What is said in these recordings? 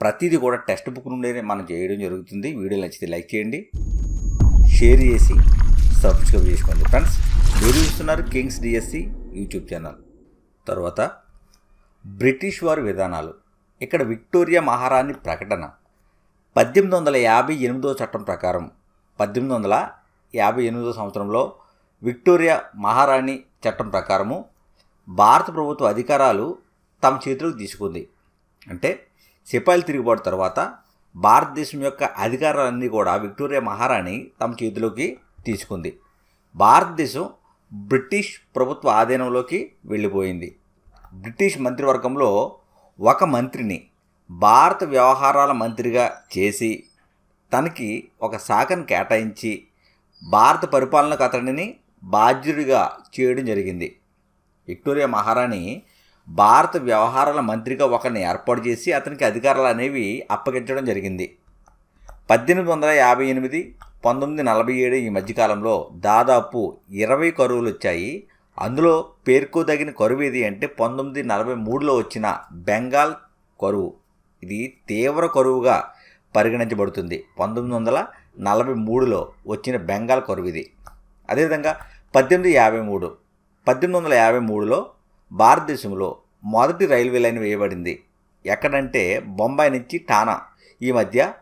ప్రతిదీ కూడా text book నుండే మనం చేయడం జరుగుతుంది. వీడియో నచ్చితే లైక్ చేయండి. షేర్ చేసి సబ్స్క్రైబ్ చేసుకోండి. ఫ్రెండ్స్ మీరు చూస్తున్నారు కింగ్స్ డిఎస్సి యూట్యూబ్ ఛానల్. తర్వాత బ్రిటిష్ వారి విధానాలు. ఇక్కడ విక్టోరియా మహారాణి ప్రకటన. పద్దెనిమిది వందల యాభై ఎనిమిదో చట్టం ప్రకారం పద్దెనిమిది వందల యాభై ఎనిమిదో సంవత్సరంలో విక్టోరియా మహారాణి చట్టం ప్రకారము భారత ప్రభుత్వ అధికారాలు తమ చేతిలోకి తీసుకుంది. అంటే సిపాయిలు తిరుగుబాటు తర్వాత భారతదేశం యొక్క అధికారాలన్నీ కూడా విక్టోరియా మహారాణి తమ చేతిలోకి తీసుకుంది. భారతదేశం బ్రిటిష్ ప్రభుత్వ ఆధీనంలోకి వెళ్ళిపోయింది. బ్రిటిష్ మంత్రివర్గంలో ఒక మంత్రిని భారత వ్యవహారాల మంత్రిగా చేసి తనకి ఒక శాఖను కేటాయించి భారత పరిపాలనకు అతడిని బాధ్యుడిగా చేయడం జరిగింది. విక్టోరియా మహారాణి భారత వ్యవహారాల మంత్రిగా ఒకరిని ఏర్పాటు చేసి అతనికి అధికారాలు అనేవి అప్పగించడం జరిగింది. పద్దెనిమిది వందల యాభై ఎనిమిది పంతొమ్మిది నలభై ఏడు ఈ మధ్యకాలంలో దాదాపు ఇరవై కరువులు వచ్చాయి. అందులో పేర్కోదగిన కరువు ఏది అంటే పంతొమ్మిది నలభై మూడులో వచ్చిన బెంగాల్ కరువు. ఇది తీవ్ర కరువుగా పరిగణించబడుతుంది. పంతొమ్మిది వందల నలభై మూడులో వచ్చిన బెంగాల్ కరువు ఇది. అదేవిధంగా పద్దెనిమిది యాభై మూడు పద్దెనిమిది వందల యాభై మూడులో భారతదేశంలో మొదటి రైల్వే లైన్ వేయబడింది. ఎక్కడంటే బొంబాయి నుంచి టానా ఈ మధ్య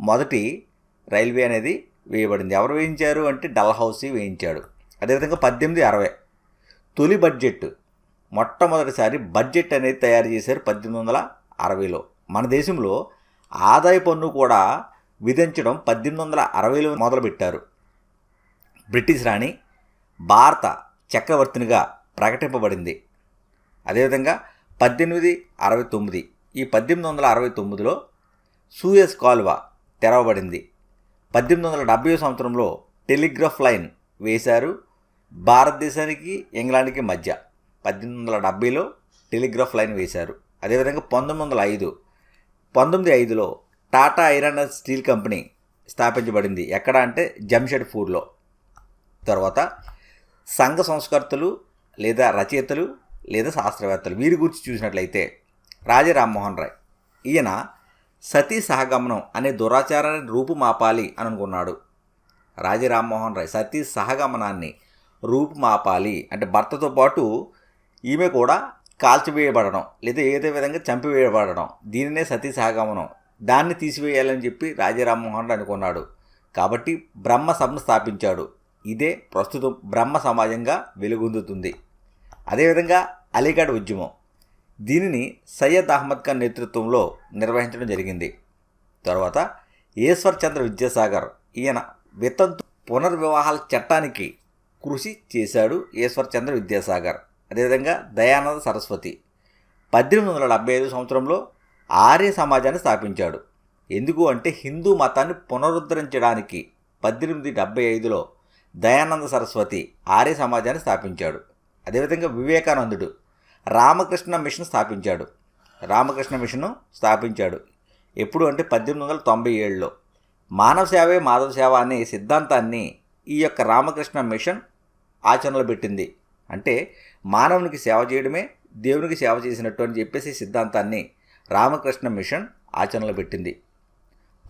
మొదటి రైల్వే అనేది వేయబడింది. ఎవరు వేయించారు అంటే డల్హౌసీ వేయించాడు. అదేవిధంగా పద్దెనిమిది అరవై. తొలి బడ్జెట్ మొట్టమొదటిసారి బడ్జెట్ అనేది తయారు చేశారు పద్దెనిమిది వందల అరవైలో. మన దేశంలో ఆదాయ పన్ను కూడా విధించడం పద్దెనిమిది వందల అరవైలో మొదలుపెట్టారు. బ్రిటిష్ రాణి భారత చక్రవర్తినిగా ప్రకటింపబడింది. అదేవిధంగా పద్దెనిమిది అరవై తొమ్మిది. ఈ పద్దెనిమిది వందల అరవై తొమ్మిదిలో సూయస్ కాలువ తెరవబడింది. పద్దెనిమిది వందల డెబ్బై సంవత్సరంలో టెలిగ్రాఫ్ లైన్ వేశారు భారతదేశానికి ఇంగ్లాండ్కి మధ్య. పద్దెనిమిది వందల డెబ్బైలో టెలిగ్రాఫ్ లైన్ వేశారు. అదేవిధంగా పంతొమ్మిది వందల ఐదు పంతొమ్మిది ఐదులో Tata iron and steel company స్థాపించబడింది. ఎక్కడ అంటే జంషెడ్పూర్లో తర్వాత సంఘ సంస్కర్తలు లేదా రచయితలు లేదా శాస్త్రవేత్తలు. వీరి గురించి చూసినట్లయితే రాజా రామ్మోహన్ రాయ్. ఈయన సతీ సహగమనం అనే దురాచారాన్ని రూపుమాపాలి అని అనుకున్నాడు. రాజా రామ్మోహన్ రాయ్ సతీ సహగమనాన్ని రూపుమాపాలి అంటే భర్తతో పాటు ఈమె కూడా కాల్చివేయబడడం లేదా ఏదో విధంగా చంపివేయబడడం. దీనినే సతీ సహగమనం. దాన్ని తీసివేయాలని చెప్పి రాజా రామ్మోహన్ రాయ్ అనుకున్నాడు. కాబట్టి బ్రహ్మ సభను స్థాపించాడు. ఇదే ప్రస్తుతం బ్రహ్మ సమాజంగా వెలుగొందుతుంది. అదేవిధంగా అలీగఢ్ ఉద్యమం. దీనిని సయ్యద్ అహ్మద్ ఖాన్ నేతృత్వంలో నిర్వహించడం జరిగింది. తర్వాత ఈశ్వర్ చంద్ర విద్యాసాగర్ ఈయన వితంతు పునర్వివాహాల చట్టానికి కృషి చేశాడు ఈశ్వర్ చంద్ర విద్యాసాగర్. అదేవిధంగా దయానంద సరస్వతి. పద్దెనిమిది వందల డెబ్బై ఐదు సంవత్సరంలో ఆర్య సమాజాన్ని స్థాపించాడు. ఎందుకు అంటే హిందూ మతాన్ని పునరుద్ధరించడానికి పద్దెనిమిది డెబ్బై ఐదులో దయానంద సరస్వతి ఆర్య సమాజాన్ని స్థాపించాడు. అదేవిధంగా వివేకానందుడు రామకృష్ణ మిషన్ స్థాపించాడు. రామకృష్ణ మిషను స్థాపించాడు. ఎప్పుడు అంటే పద్దెనిమిది వందల తొంభై ఏడులో. మానవ సేవే మాధవ సేవ అనే సిద్ధాంతాన్ని ఈ యొక్క రామకృష్ణ మిషన్ ఆచరణలో పెట్టింది. అంటే మానవునికి సేవ చేయడమే దేవునికి సేవ చేసినట్టు అని చెప్పేసి సిద్ధాంతాన్ని రామకృష్ణ మిషన్ ఆచరణలో పెట్టింది.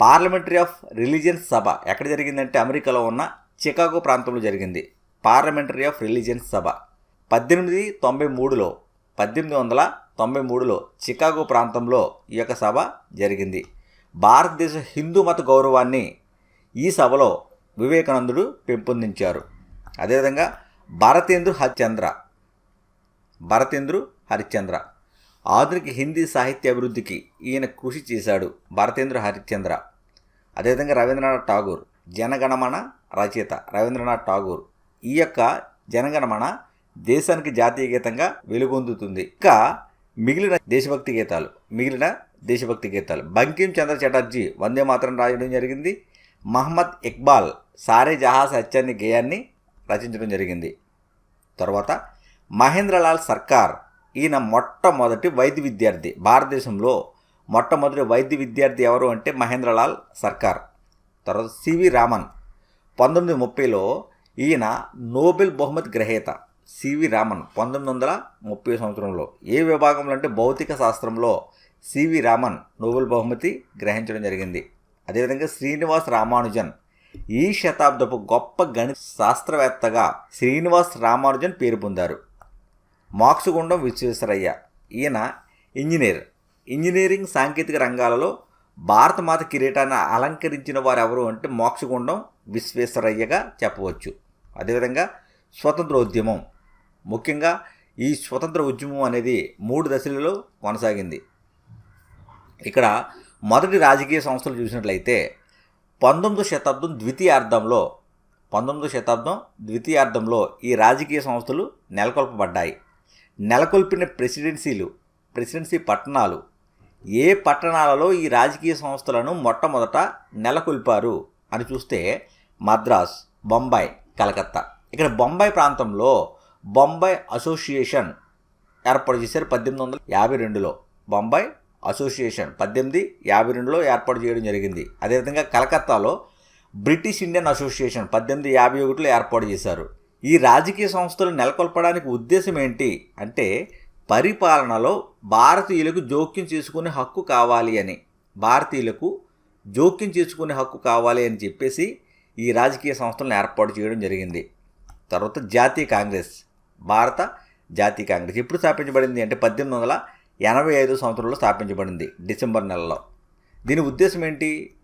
పార్లమెంటరీ ఆఫ్ రిలీజియన్స్ సభ ఎక్కడ జరిగిందంటే అమెరికాలో ఉన్న చికాగో ప్రాంతంలో జరిగింది. పార్లమెంటరీ ఆఫ్ రిలీజియన్స్ సభ. పద్దెనిమిది తొంభై మూడులో పద్దెనిమిది వందల తొంభై మూడులో చికాగో ప్రాంతంలో ఈ యొక్క సభ జరిగింది. భారతదేశ హిందూ మత గౌరవాన్ని ఈ సభలో వివేకానందుడు పెంపొందించారు. అదేవిధంగా భరతేంద్రు హరిశ్చంద్ర భరతేంద్రు హరిశ్చంద్ర ఆధునిక హిందీ సాహిత్య అభివృద్ధికి ఈయన కృషి చేశాడు భరతేంద్ర హరిశ్చంద్ర అదేవిధంగా రవీంద్రనాథ్ ఠాగూర్ జనగణమన రచయిత రవీంద్రనాథ్ ఠాగూర్. ఈ యొక్క జనగణమన దేశానికి జాతీయ గీతంగా వెలుగొందుతుంది. ఇంకా మిగిలిన దేశభక్తి గీతాలు మిగిలిన దేశభక్తి గీతాలు. బంకిం చంద్ర చటర్జీ వందే మాత్రం రాయడం జరిగింది. మహమ్మద్ ఇక్బాల్ సారే జహాజ్ సత్యాన్ని గేయాన్ని రచించడం జరిగింది. తర్వాత మహేంద్రలాల్ సర్కార్ ఈయన మొట్టమొదటి వైద్య విద్యార్థి భారతదేశంలో మొట్టమొదటి వైద్య విద్యార్థి ఎవరు అంటే మహేంద్రలాల్ సర్కార్. తర్వాత సివి రామన్. పంతొమ్మిది ముప్పైలో ఈయన నోబెల్ బహుమతి గ్రహీత. సివి రామన్ పంతొమ్మిది వందల ముప్పై సంవత్సరంలో ఏ విభాగంలో అంటే భౌతిక శాస్త్రంలో సివి రామన్ నోబెల్ బహుమతి గ్రహించడం జరిగింది. అదేవిధంగా శ్రీనివాస్ రామానుజన్ ఈ శతాబ్దపు గొప్ప గణిత శాస్త్రవేత్తగా శ్రీనివాస్ రామానుజన్ పేరు పొందారు. మోక్షగుండం విశ్వేశ్వరయ్య. ఈయన ఇంజనీర్. ఇంజనీరింగ్ సాంకేతిక రంగాలలో భారతమాత కిరీటాన్ని అలంకరించిన వారు ఎవరు అంటే మోక్షగుండం విశ్వేశ్వరయ్యగా చెప్పవచ్చు. అదేవిధంగా స్వతంత్రోద్యమం. ముఖ్యంగా ఈ స్వతంత్ర ఉద్యమం అనేది మూడు దశలలో కొనసాగింది. ఇక్కడ మొదటి రాజకీయ సంస్థలు చూసినట్లయితే పంతొమ్మిదో శతాబ్దం ద్వితీయార్థంలో పంతొమ్మిదో శతాబ్దం ద్వితీయార్థంలో ఈ రాజకీయ సంస్థలు నెలకొల్పబడ్డాయి. నెలకొల్పిన ప్రెసిడెన్సీలు ప్రెసిడెన్సీ పట్టణాలు ఏ పట్టణాలలో ఈ రాజకీయ సంస్థలను మొట్టమొదట నెలకొల్పారు అని చూస్తే మద్రాస్ బొంబాయి కలకత్తా. ఇక్కడ బొంబాయి ప్రాంతంలో బొంబాయి అసోసియేషన్ ఏర్పాటు చేశారు పద్దెనిమిది వందల యాభై రెండులో. బొంబాయి అసోసియేషన్ పద్దెనిమిది యాభై రెండులో ఏర్పాటు చేయడం జరిగింది. అదేవిధంగా కలకత్తాలో బ్రిటిష్ ఇండియన్ అసోసియేషన్ పద్దెనిమిది యాభై ఒకటిలో ఏర్పాటు చేశారు. ఈ రాజకీయ సంస్థలు నెలకొల్పడానికి ఉద్దేశం ఏంటి అంటే పరిపాలనలో భారతీయులకు జోక్యం చేసుకునే హక్కు కావాలి అని. భారతీయులకు జోక్యం చేసుకునే హక్కు కావాలి అని చెప్పేసి ఈ రాజకీయ సంస్థలను ఏర్పాటు చేయడం జరిగింది. తర్వాత జాతీయ కాంగ్రెస్. భారత జాతీయ కాంగ్రెస్. ఎప్పుడు స్థాపించబడింది అంటే పద్దెనిమిది వందల ఎనభై ఐదు సంవత్సరంలో స్థాపించబడింది డిసెంబర్ నెలలో. దీని ఉద్దేశం ఏంటి?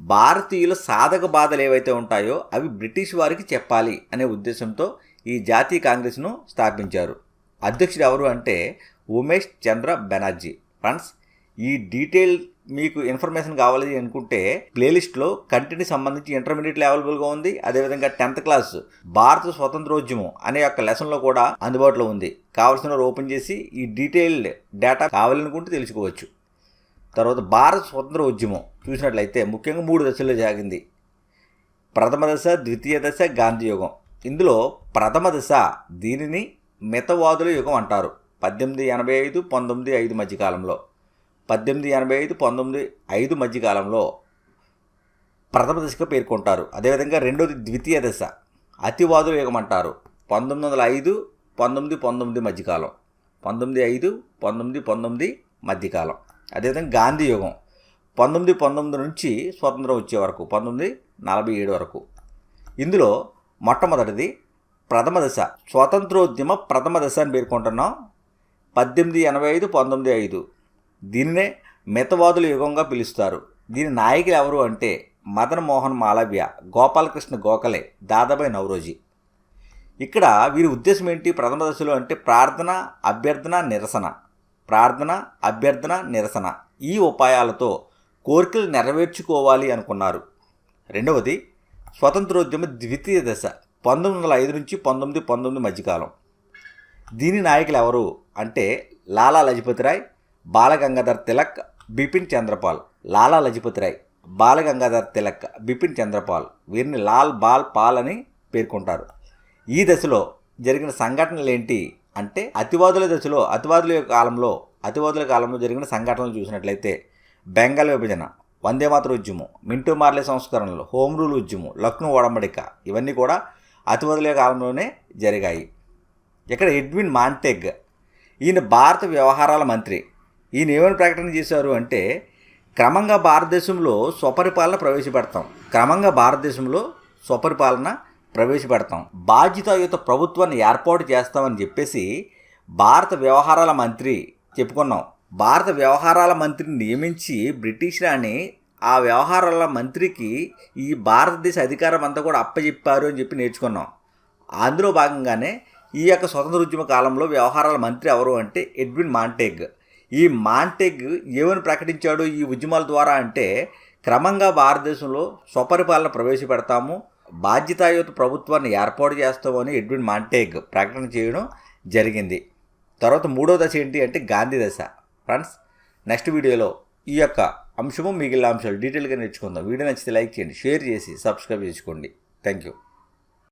భారతీయుల సాధక బాధలు ఏవైతే ఉంటాయో అవి బ్రిటిష్ వారికి చెప్పాలి అనే ఉద్దేశంతో ఈ జాతీయ కాంగ్రెస్ను స్థాపించారు. అధ్యక్షుడు ఎవరు అంటే ఉమేష్ చంద్ర బెనర్జీ. ఫ్రెండ్స్ ఈ డీటెయిల్ మీకు ఇన్ఫర్మేషన్ కావాలి అనుకుంటే ప్లేలిస్ట్లో కంటిని సంబంధించి ఇంటర్మీడియట్లో అవైలబుల్గా ఉంది. అదేవిధంగా టెన్త్ క్లాస్ భారత స్వతంత్రోద్యమం అనే యొక్క లెసన్లో కూడా అందుబాటులో ఉంది. కావాల్సిన ఓపెన్ చేసి ఈ డీటెయిల్డ్ డేటా కావాలనుకుంటే తెలుసుకోవచ్చు. తర్వాత భారత స్వతంత్ర ఉద్యమం చూసినట్లయితే ముఖ్యంగా మూడు దశల్లో జరిగింది ప్రథమ దశ ద్వితీయ దశ గాంధీ యుగం. ఇందులో ప్రథమ దశ దీనిని మితవాదుల యుగం అంటారు. పద్దెనిమిది ఎనభై ఐదు పంతొమ్మిది ఐదు మధ్యకాలంలో పద్దెనిమిది ఎనభై ఐదు పంతొమ్మిది ఐదు మధ్యకాలంలో ప్రథమ దశగా పేర్కొంటారు. అదేవిధంగా రెండోది ద్వితీయ దశ. అతివాదుల యుగం అంటారు. పంతొమ్మిది వందల ఐదు పంతొమ్మిది పంతొమ్మిది మధ్యకాలం పంతొమ్మిది ఐదు పంతొమ్మిది పంతొమ్మిది మధ్యకాలం అదేవిధంగా గాంధీ యుగం. పంతొమ్మిది పంతొమ్మిది నుంచి స్వతంత్రం వచ్చే వరకు పంతొమ్మిది నలభై ఏడు వరకు. ఇందులో మొట్టమొదటిది ప్రథమ దశ. స్వాతంత్రోద్యమ ప్రథమ దశ అని పేర్కొంటున్నాం. పద్దెనిమిది ఎనభై ఐదు పంతొమ్మిది ఐదు. దీనినే మితవాదుల యుగంగా పిలుస్తారు. దీని నాయకులు ఎవరు అంటే మదన్ మోహన్ మాలవ్య గోపాలకృష్ణ గోఖలే దాదాబాయి నవరోజీ. ఇక్కడ వీరి ఉద్దేశం ఏంటి? ప్రథమ దశలో అంటే ప్రార్థన అభ్యర్థన నిరసన. ప్రార్థన అభ్యర్థన నిరసన ఈ ఉపాయాలతో కోరికలు నెరవేర్చుకోవాలి అనుకున్నారు. రెండవది స్వతంత్రోద్యమ ద్వితీయ దశ పంతొమ్మిది వందల ఐదు నుంచి పంతొమ్మిది పంతొమ్మిది మధ్యకాలం. దీని నాయకులు ఎవరు అంటే లాలా లజపతిరాయ్ బాలగంగాధర్ తిలక్ బిపిన్ చంద్రపాల్ లాలా లజపతిరాయ్ బాలగంగాధర్ తిలక్ బిపిన్ చంద్రపాల్ వీరిని లాల్ బాల్ పాల్ అని పేర్కొంటారు. ఈ దశలో జరిగిన సంఘటనలు ఏంటి అంటే అతివాదుల దశలో అతివాదుల కాలంలో అతివాదుల కాలంలో జరిగిన సంఘటనలు చూసినట్లయితే బెంగాల్ విభజన వందేమాతర ఉద్యమం మింటూ మార్లే సంస్కరణలు హోమ్ రూల్ ఉద్యమం లక్నో ఒడంబడిక ఇవన్నీ కూడా అతి కాలంలోనే జరిగాయి. ఇక్కడ ఎడ్విన్ మాంటెగ్ ఈయన భారత వ్యవహారాల మంత్రి ఈయన ఏమని ప్రకటన చేశారు అంటే క్రమంగా భారతదేశంలో స్వపరిపాలన ప్రవేశపెడతాం. క్రమంగా భారతదేశంలో స్వపరిపాలన ప్రవేశపెడతాం. బాధ్యతాయుత ప్రభుత్వాన్ని ఏర్పాటు చేస్తామని చెప్పేసి భారత వ్యవహారాల మంత్రి చెప్పుకున్నాం. భారత వ్యవహారాల మంత్రిని నియమించి బ్రిటిష్ రాణి ఆ వ్యవహారాల మంత్రికి ఈ భారతదేశ అధికారం అంతా కూడా అప్పచెప్పారు అని చెప్పి నేర్చుకున్నాం. అందులో భాగంగానే ఈ యొక్క స్వతంత్ర ఉద్యమ కాలంలో వ్యవహారాల మంత్రి ఎవరు అంటే ఎడ్విన్ మాంటేగ్. ఈ మాంటెగ్ ఏమని ప్రకటించాడు ఈ ఉద్యమాల ద్వారా అంటే క్రమంగా భారతదేశంలో స్వపరిపాలన ప్రవేశపెడతాము బాధ్యతాయుత ప్రభుత్వాన్ని ఏర్పాటు చేస్తామని ఎడ్విన్ మాంటేగ్ ప్రకటన చేయడం జరిగింది. తర్వాత మూడో దశ ఏంటి అంటే గాంధీ దశ. ఫ్రెండ్స్ నెక్స్ట్ వీడియోలో ఈ యొక్క అంశము మిగిలిన అంశాలు డీటెయిల్గా నేర్చుకుందాం. వీడియో నచ్చితే లైక్ చేయండి షేర్ చేసి సబ్స్క్రైబ్ చేసుకోండి. Thank you